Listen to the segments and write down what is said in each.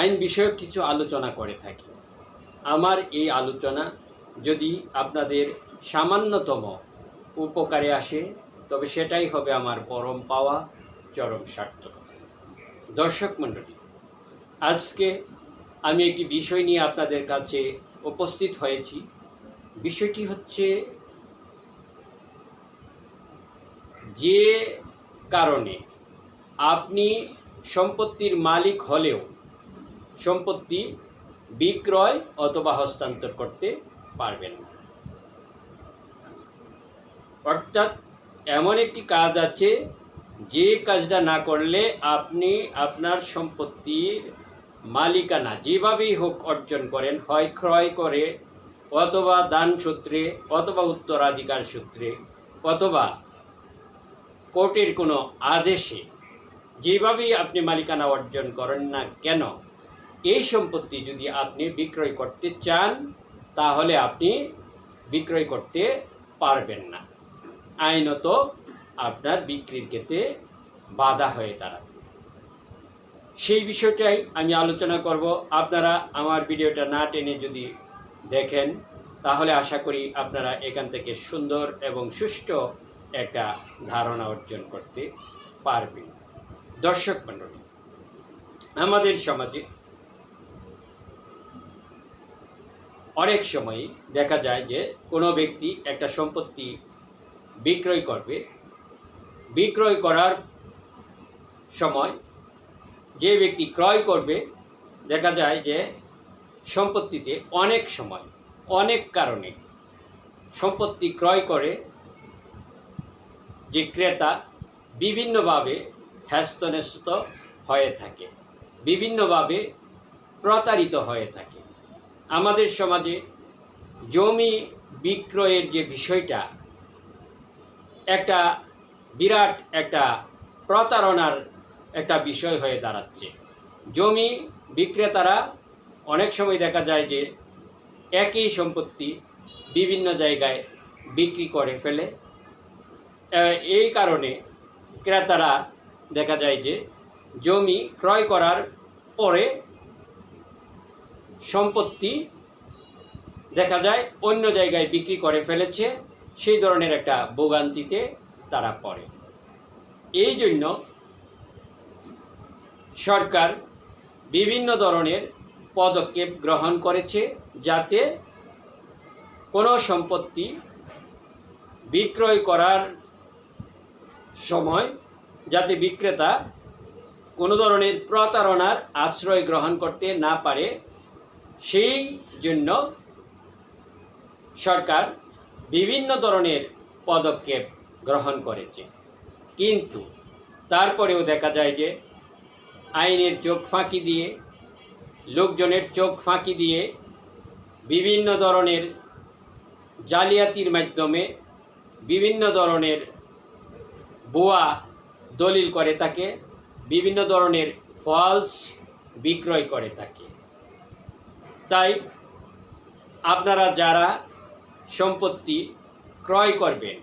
আইন বিষয়ক কিছু আলোচনা করে থাকি। আমার এই আলোচনা যদি আপনাদের সামান্যতম উপকারে আসে, তবে সেটাই হবে আমার পরম পাওয়া, চরম সার্থকতা দর্শক মণ্ডলী, আজকে আমি একটি বিষয় নিয়ে আপনাদের কাছে উপস্থিত হয়েছি। বিষয়টি হচ্ছে যে কারণে আপনি সম্পত্তির মালিক হলেও সম্পত্তি বিক্রয় অথবা হস্তান্তর করতে পারবেন। না অর্থাৎ এমন একটি কাজ আছে, যে কাজটা না করলে আপনি আপনার সম্পত্তির মালিকানা যেভাবেই হোক অর্জন করেন, হয় ক্রয় করে, অথবা দান সূত্রে, অথবা উত্তরাধিকার সূত্রে, অথবা কোর্টের কোনো আদেশে যেভাবেই আপনি মালিকানা অর্জন করেন না কেন এই সম্পত্তি যদি আপনি বিক্রয় করতে চান, তাহলে আপনি বিক্রয় করতে পারবেন না। আইনত আপনার বিক্রির ক্ষেত্রে বাধা হয়ে দাঁড়াবে। সেই বিষয়টাই আমি আলোচনা করব। আপনারা আমার ভিডিওটা না টেনে যদি দেখেন, তাহলে আশা করি আপনারা এখান থেকে সুন্দর এবং সুষ্ঠু একটা ধারণা অর্জন করতে পারবেন। দর্শক মণ্ডলী, আমাদের সমাজে অনেক সময় দেখা যায় যে কোনো ব্যক্তি একটা সম্পত্তি বিক্রয় করবে। বিক্রয় করার সময় যে ব্যক্তি ক্রয় করবে, দেখা যায় যে সম্পত্তিতে অনেক সময়, অনেক কারণে সম্পত্তি ক্রয় করে যে ক্রেতা বিভিন্নভাবে হ্যাস্তন্যস্ত হয়ে থাকে, বিভিন্নভাবে প্রতারিত হয়ে থাকে। আমাদের সমাজে জমি বিক্রয়ের যে বিষয়টা, একটা বিরাট একটা প্রতারণার একটা বিষয় হয়ে দাঁড়াচ্ছে। জমি বিক্রেতারা অনেক সময় দেখা যায় যে একই সম্পত্তি বিভিন্ন জায়গায় বিক্রি করে ফেলে। এই কারণে ক্রেতারা দেখা যায় যে জমি ক্রয় করার পরে সম্পত্তি দেখা যায় অন্য জায়গায় বিক্রি করে ফেলেছে, সেই ধরনের একটা ভোগান্তিতে তারা পড়ে। এই জন্য সরকার বিভিন্ন ধরনের পদক্ষেপ গ্রহণ করেছে যাতে কোনো সম্পত্তি বিক্রয় করার সময় যাতে বিক্রেতা কোনো ধরনের প্রতারণার আশ্রয় গ্রহণ করতে না পারে সেই জন্য সরকার বিভিন্ন ধরনের পদক্ষেপ গ্রহণ করেছে। কিন্তু তারপরেও দেখা যায় যে আইনের চোখ ফাঁকি দিয়ে, লোকজনের চোখ ফাঁকি দিয়ে বিভিন্ন ধরনের জালিয়াতির মাধ্যমে বিভিন্ন ধরনের বোয়া দলিল করে থাকে, বিভিন্ন ধরনের ফলস বিক্রয় করে থাকে। তাই আপনারা যারা সম্পত্তি ক্রয় করবেন,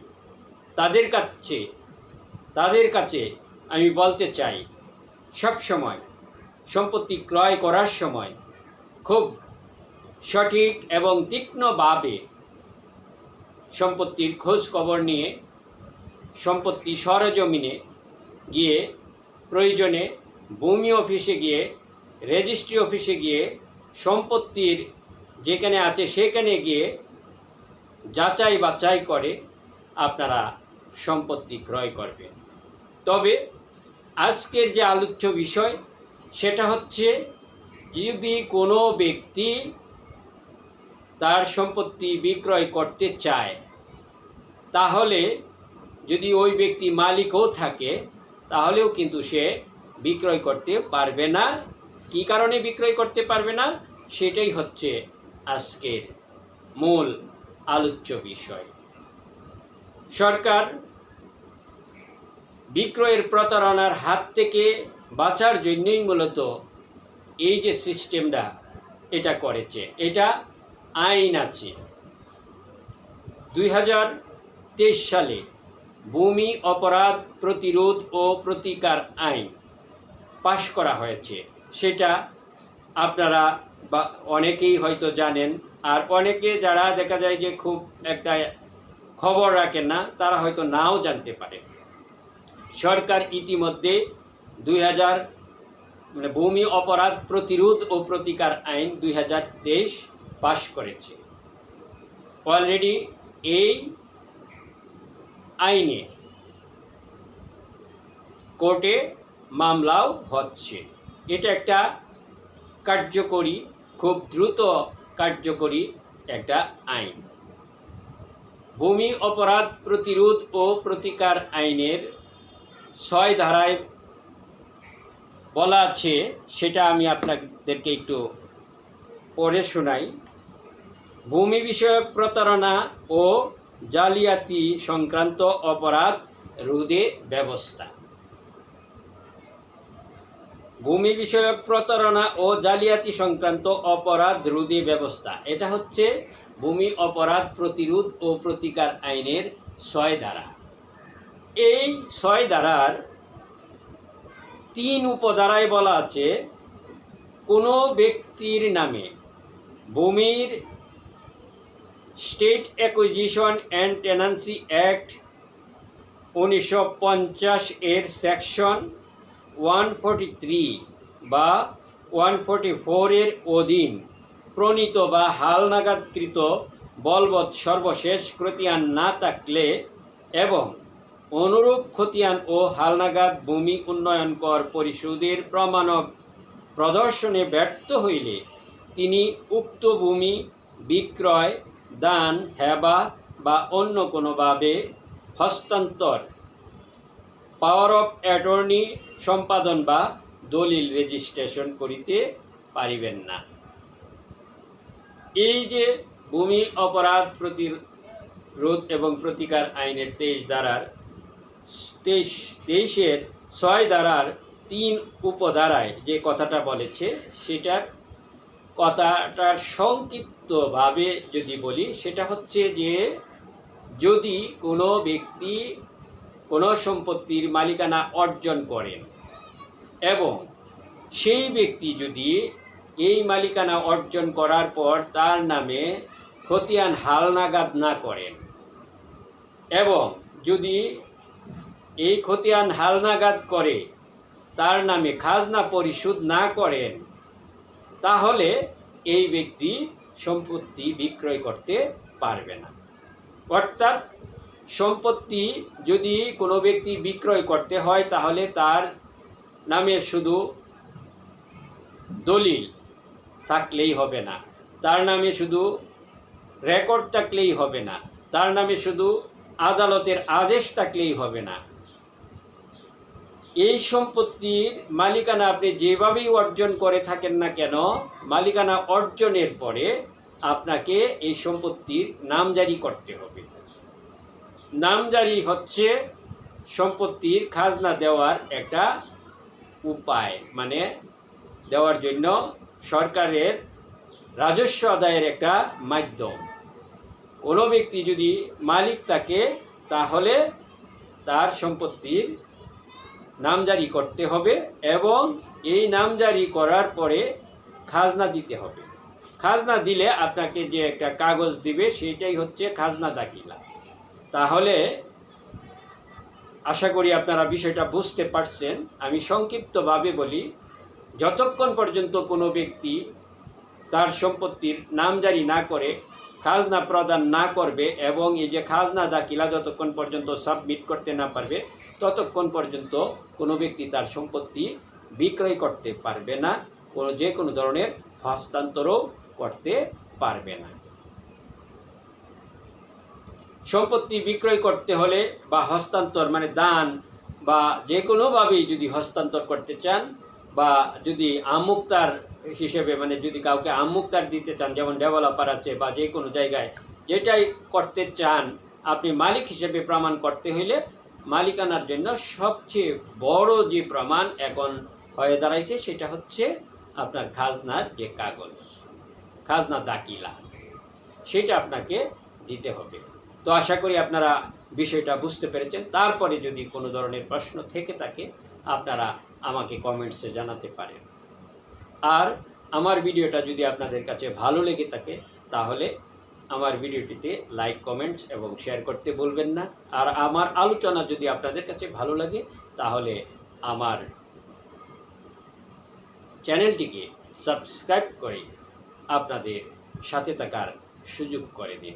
তাদের কাছে তাদের কাছে আমি বলতে চাই, সব সময় সম্পত্তি ক্রয় করার সময় খুব সঠিক এবং তীক্ষ্ণভাবে সম্পত্তির খোঁজ খবর নিয়ে, সম্পত্তি সরজমিনে গিয়ে প্রয়োজনে ভূমি অফিসে গিয়ে, রেজিস্ট্রি অফিসে গিয়ে সম্পত্তির যেখানে আছে সেখানে গিয়ে যাচাই বাছাই করে আপনারা সম্পত্তি ক্রয় করবেন। তবে আজকের যে আলোচ্য বিষয়, সেটা হচ্ছে যদি কোনো ব্যক্তি তার সম্পত্তি বিক্রয় করতে চায়, তাহলে যদি ওই ব্যক্তি মালিকও থাকে, তাহলেও কিন্তু সে বিক্রয় করতে পারবে না। কি কারণে বিক্রয় করতে পারবে না? সেটাই হচ্ছে আজকের মূল আলোচ্য বিষয়। সরকার বিক্রয়ের প্রতারণার হাত থেকে বাঁচার জন্যই মূলত এই যে সিস্টেমটা এটা করেছে, এটা আইন আছে। দুই হাজার তেইশ সালে ভূমি অপরাধ প্রতিরোধ ও প্রতিকার আইন পাশ করা হয়েছে। সেটা আপনারা বা অনেকেই হয়তো জানেন। আর অনেকে যারা দেখা যায় যে খুব একটা খবর রাখেন না, তারা হয়তো নাও জানতে পারে। সরকার ইতিমধ্যে দুই হাজার মানে ভূমি অপরাধ প্রতিরোধ ও প্রতিকার আইন দুই হাজার তেইশ পাশ করেছে। অলরেডি এই আইনে কোর্টে মামলাও হচ্ছে। এটা একটা কার্যকরী, খুব দ্রুত কার্যকরী একটা আইন। ভূমি অপরাধ প্রতিরোধ ও প্রতিকার আইনের ছয় ধারায় বলা আছে, সেটা আমি আপনাদেরকে একটু পড়ে শোনাই। ভূমি বিষয়ক প্রতারণা ও জালিয়াতি সংক্রান্ত অপরাধ রোধে ব্যবস্থা। ভূমি বিষয়ক প্রতারণা ও জালিয়াতি সংক্রান্ত অপরাধ রোধে ব্যবস্থা। এটা হচ্ছে ভূমি অপরাধ প্রতিরোধ ও প্রতিকার আইনের ছয় ধারা। এই ছয় ধারার তিন উপধারায় বলা আছে, কোনো ব্যক্তির নামে ভূমির state acquisition and tenancy act উনিশশো পঞ্চাশ এর সেকশন ওয়ান বা ওয়ান ফর্টি ফোরের অধীন প্রণীত বা হালনাগাদকৃত বলবৎ সর্বশেষ খতিয়ান না থাকলে এবং অনুরূপ খতিয়ান ও হালনাগাদ ভূমি উন্নয়ন কর পরিশোধের প্রমাণক প্রদর্শনে ব্যর্থ হইলে তিনি উক্ত ভূমি বিক্রয়, দান, হেবা বা অন্য কোনোভাবে হস্তান্তর পাওয়ার অফ অ্যাটর্নি সম্পাদন বা দলিল রেজিস্ট্রেশন করিতে পারিবেন না। এই যে ভূমি অপরাধ প্রতিরোধ এবং প্রতিকার আইনের তেইশ ধারার, তেইশ, তেইশের ছয় ধারার তিন উপধারায় যে কথাটা বলেছে সেটার কথাটার সংক্ষিপ্তভাবে যদি বলি, সেটা হচ্ছে যে যদি কোনো ব্যক্তি কোনো সম্পত্তির মালিকানা অর্জন করেন। এবং সেই ব্যক্তি যদি এই মালিকানা অর্জন করার পর তার নামে খতিয়ান হালনাগাদ না করেন এবং যদি এই খতিয়ান হালনাগাদ করে তার নামে খাজনা পরিশোধ না করেন, তাহলে এই ব্যক্তি সম্পত্তি বিক্রয় করতে পারবে না। অর্থাৎ সম্পত্তি যদি কোনো ব্যক্তি বিক্রয় করতে হয়, তাহলে তার নামে শুধু দলিল থাকলেই হবে না। তার নামে শুধু রেকর্ড থাকলেই হবে না। তার নামে শুধু আদালতের আদেশ থাকলেই হবে না। এই সম্পত্তির মালিকানা আপনি যেভাবেই অর্জন করে থাকেন না কেন, মালিকানা অর্জনের পরে আপনাকে এই সম্পত্তির নামজারি করতে হবে। নামজারি হচ্ছে সম্পত্তির খাজনা দেওয়ার একটা উপায়। মানে দেওয়ার জন্য সরকারের রাজস্ব আদায়ের একটা মাধ্যম। কোনো ব্যক্তি যদি মালিক থাকে, তাহলে তার সম্পত্তির নামজারি করতে হবে এবং এই নামজারি করার পরে খাজনা দিতে হবে। খাজনা দিলে আপনাকে যে একটা কাগজ দিবে সেটাই হচ্ছে খাজনা দাখিলা। তাহলে আশা করি আপনারা বিষয়টা বুঝতে পারছেন। আমি সংক্ষিপ্তভাবে বলি, যতক্ষণ পর্যন্ত কোনো ব্যক্তি তার সম্পত্তির নামজারি না করে, খাজনা প্রদান না করবে এবং এই যে খাজনা দাখিলা যতক্ষণ পর্যন্ত সাবমিট করতে না পারবে, ততক্ষণ পর্যন্ত কোনো ব্যক্তি তার সম্পত্তি বিক্রয় করতে পারবে না, কোনো যে কোনো ধরনের হস্তান্তরও করতে পারবে না। সম্পত্তি বিক্রয় করতে হলে বা হস্তান্তর মানে দান বা যে কোনোভাবেই যদি হস্তান্তর করতে চান বা যদি আমুক্তার হিসেবে মানে যদি কাউকে আমুক্তার দিতে চান, যেমন ডেভেলপার আছে বা যে কোনো জায়গায়, যেটাই করতে চান, আপনি মালিক হিসেবে প্রমাণ করতে হইলে মালিকানার জন্য সবচেয়ে বড় যে প্রমাণ এখন হয়ে দাঁড়াইছে, সেটা হচ্ছে আপনার খাজনার যে কাগজ, খাজনা দাকিলা সেটা আপনাকে দিতে হবে। তো আশা করি আপনারা বিষয়টা বুঝতে পেরেছেন। তারপরে যদি কোনো ধরনের প্রশ্ন থেকে থাকে, আপনারা আমাকে কমেন্টসে জানাতে পারেন। আর আমার ভিডিওটা যদি আপনাদের কাছে ভালো লেগে থাকে, তাহলে আমার ভিডিওটিতে লাইক, কমেন্টস এবং শেয়ার করতে বলবেন না। আর আমার আলোচনা যদি আপনাদের কাছে ভালো লাগে, তাহলে আমার চ্যানেলটিকে সাবস্ক্রাইব করে আপনাদের সাথে থাকার সুযোগ করে দিন।